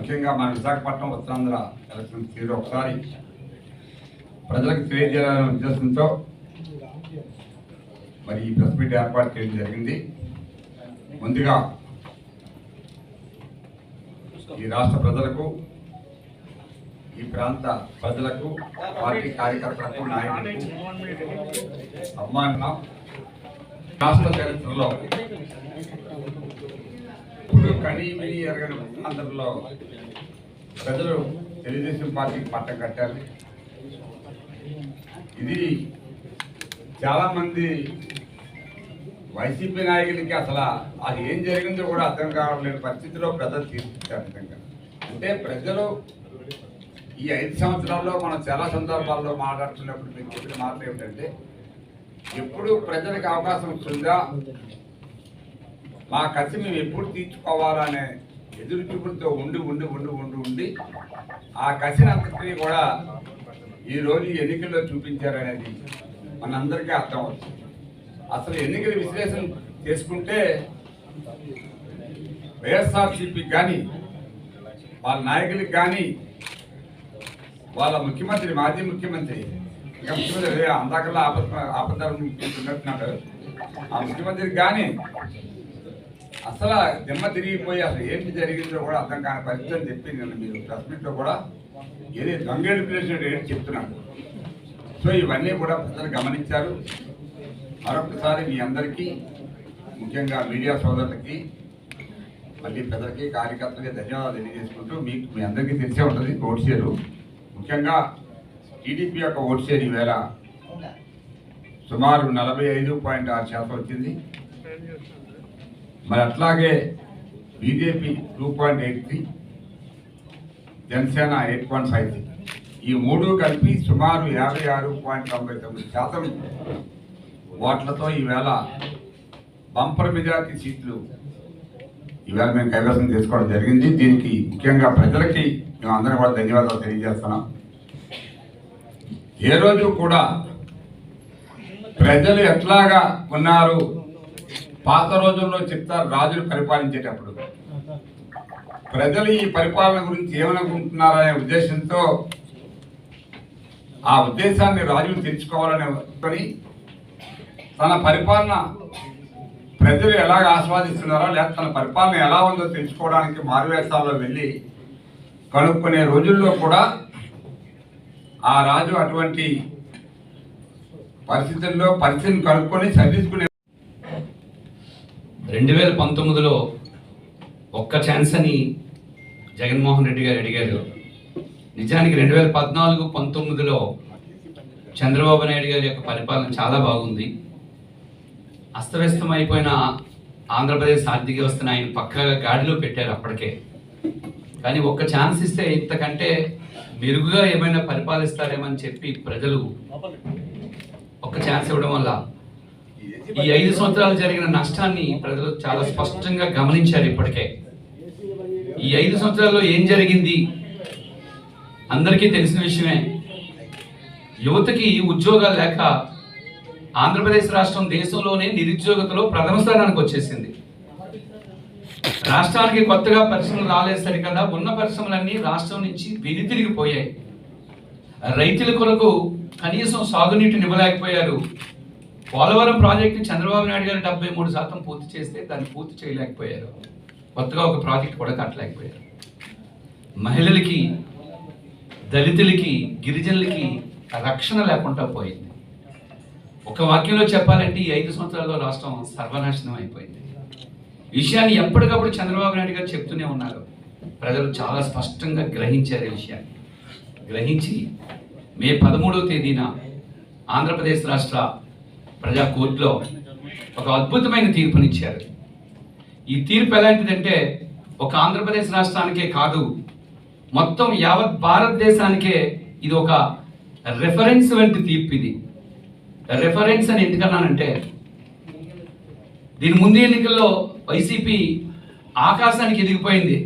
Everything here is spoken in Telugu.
ముఖ్యంగా మన విశాఖపట్నం ఉత్తరాంధ్ర ఎలక్షన్ తీరు ఒకసారి ప్రజలకు తెలియజేయాలనే ఉద్దేశంతో మరి ఈ ప్రెస్ మీట్ ఏర్పాటు చేయడం జరిగింది. ముందుగా ఈ రాష్ట్ర ప్రజలకు ఈ ప్రాంత ప్రజలకు పార్టీ కార్యకర్తలకు నాయకులకు అభిమానం రాష్ట్ర చరిత్రలో కనీ విని ఎరగని అందరిలో ప్రజలు తెలుగుదేశం పార్టీకి పట్టం కట్టాలి. ఇది చాలామంది వైసీపీ నాయకులకి అసలు అది ఏం జరిగిందో కూడా అర్థం కావట్లేని పరిస్థితిలో ప్రజలు తీర్చిచ్చారు అంటే ప్రజలు ఈ ఐదు సంవత్సరాల్లో మనం చాలా సందర్భాల్లో మాట్లాడుతున్నప్పుడు మీకు చెప్పిన మాటలు ఏమిటంటే ఎప్పుడు ప్రజలకు అవకాశం వస్తుందా? మా కసి మేము ఎప్పుడు తీర్చుకోవాలనే ఎదురు చూపులతో ఉండి ఉండి ఉండి ఉండి ఉండి ఆ కసినంతటినీ కూడా ఈ రోజు ఎన్నికల్లో చూపించారనేది మనందరికీ అర్థం అవుతుంది. అసలు ఎన్నికల విశ్లేషణ చేసుకుంటే వైఎస్ఆర్సీపీకి కానీ వాళ్ళ నాయకులకు కానీ వాళ్ళ ముఖ్యమంత్రి మాజీ ముఖ్యమంత్రి ఇంకా ముఖ్యమంత్రి అందాకల్లా ఆపద ఆపదాలు ఆ ముఖ్యమంత్రికి కానీ అసలు దిమ్మ తిరిగిపోయి అసలు ఏంటి జరిగిందో కూడా అర్థం కాని పరిస్థితి అని చెప్పి నేను మీరు ప్రెస్ మీట్లో కూడా ఏది గంగేడు పిలిచినట్టు ఏంటి చెప్తున్నాను. సో ఇవన్నీ కూడా ప్రజలు గమనించారు. మరొకసారి మీ అందరికీ ముఖ్యంగా మీడియా సోదరులకి మళ్ళీ ప్రజలకి కార్యకర్తలకి ధన్యవాదాలు తెలియజేసుకుంటూ మీకు మీ అందరికీ తెలిసే ఉంటుంది ఓట్ షేరు ముఖ్యంగా టీడీపీ యొక్క ఓట్ షేర్ ఈవేళ సుమారు నలభై ఐదు పాయింట్ ఆరు శాతం వచ్చింది. మరి అట్లాగే BJP two point eight three Janasena eight point five three. ఈ మూడు కలిపి సుమారు యాభై ఆరు పాయింట్ తొంభై తొమ్మిది శాతం ఓట్లతో ఈవేళ బంపర్ మెజార్టీ సీట్లు ఈవేళ మేము కైవసం చేసుకోవడం జరిగింది. దీనికి ముఖ్యంగా ప్రజలకి మేము అందరం కూడా ధన్యవాదాలు తెలియజేస్తున్నాం. ఏ రోజు కూడా ప్రజలు ఎట్లాగా ఉన్నారు పాత రోజుల్లో చెప్తారు రాజులు పరిపాలించేటప్పుడు. ప్రజలు ఈ పరిపాలన గురించి ఏమనుకుంటున్నారనే ఉద్దేశంతో ఆ ఉద్దేశాన్ని రాజులు తెచ్చుకోవాలనే తన పరిపాలన ప్రజలు ఎలాగ ఆస్వాదిస్తున్నారో లేదా తన పరిపాలన ఎలా ఉందో తెలుసుకోవడానికి మారువేషాల్లో వెళ్ళి కనుక్కునే రోజుల్లో కూడా ఆ రాజు అటువంటి పరిస్థితుల్లో పరిస్థితిని కనుక్కొని సరిదిద్దుకునే రెండు వేల పంతొమ్మిదిలో ఒక్క ఛాన్స్ అని జగన్మోహన్ రెడ్డి గారు అడిగారు. నిజానికి రెండు వేల పద్నాలుగు పంతొమ్మిదిలో చంద్రబాబు నాయుడు గారి యొక్క పరిపాలన చాలా బాగుంది. అస్తవ్యస్తం అయిపోయిన ఆంధ్రప్రదేశ్ ఆర్థిక వ్యవస్థను ఆయన పక్కగా గాడిలో పెట్టారు అప్పటికే. కానీ ఒక్క ఛాన్స్ ఇస్తే ఇంతకంటే మెరుగుగా ఏమైనా పరిపాలిస్తారేమని చెప్పి ప్రజలు ఒక్క ఛాన్స్ ఇవ్వడం వల్ల ఈ ఐదు సంవత్సరాలు జరిగిన నష్టాన్ని ప్రజలు చాలా స్పష్టంగా గమనించారు ఇప్పటికే. ఈ ఐదు సంవత్సరాల్లో ఏం జరిగింది? అందరికీ తెలిసిన విషయమే. యువతకి ఉద్యోగాలు లేక ఆంధ్రప్రదేశ్ రాష్ట్రం దేశంలోనే నిరుద్యోగతలో ప్రథమ స్థానానికి వచ్చేసింది. రాష్ట్రానికి కొత్తగా పరిశ్రమలు రాలేదు సరికదా ఉన్న పరిశ్రమలన్నీ రాష్ట్రం నుంచి వెనుతిరిగిపోయాయి రైతుల కొరకు కనీసం సాగునీటిని ఇవ్వలేకపోయారు. పోలవరం ప్రాజెక్టు చంద్రబాబు నాయుడు గారు డెబ్బై మూడు శాతం పూర్తి చేస్తే దాన్ని పూర్తి చేయలేకపోయారు. కొత్తగా ఒక ప్రాజెక్ట్ కూడా కట్టలేకపోయారు. మహిళలకి దళితులకి గిరిజనులకి రక్షణ లేకుండా పోయింది. ఒక వాక్యంలో చెప్పాలంటే ఈ ఐదు సంవత్సరాల్లో రాష్ట్రం సర్వనాశనం అయిపోయింది. విషయాన్ని ఎప్పటికప్పుడు చంద్రబాబు నాయుడు గారు చెప్తూనే ఉన్నారు. ప్రజలు చాలా స్పష్టంగా గ్రహించారు ఈ విషయాన్ని. గ్రహించి మే పదమూడవ తేదీన ఆంధ్రప్రదేశ్ రాష్ట్ర ప్రజా కోర్టులో ఒక అద్భుతమైన తీర్పునిచ్చారు. ఈ తీర్పు ఎలాంటిదంటే ఒక ఆంధ్రప్రదేశ్ రాష్ట్రానికే కాదు మొత్తం యావత్ భారతదేశానికే ఇది ఒక రెఫరెన్స్ వంటి తీర్పు ఇది రెఫరెన్స్ అని ఎందుకన్నానంటే దీని ముందు ఎన్నికల్లో వైసీపీ ఆకాశానికి ఎదిగిపోయింది.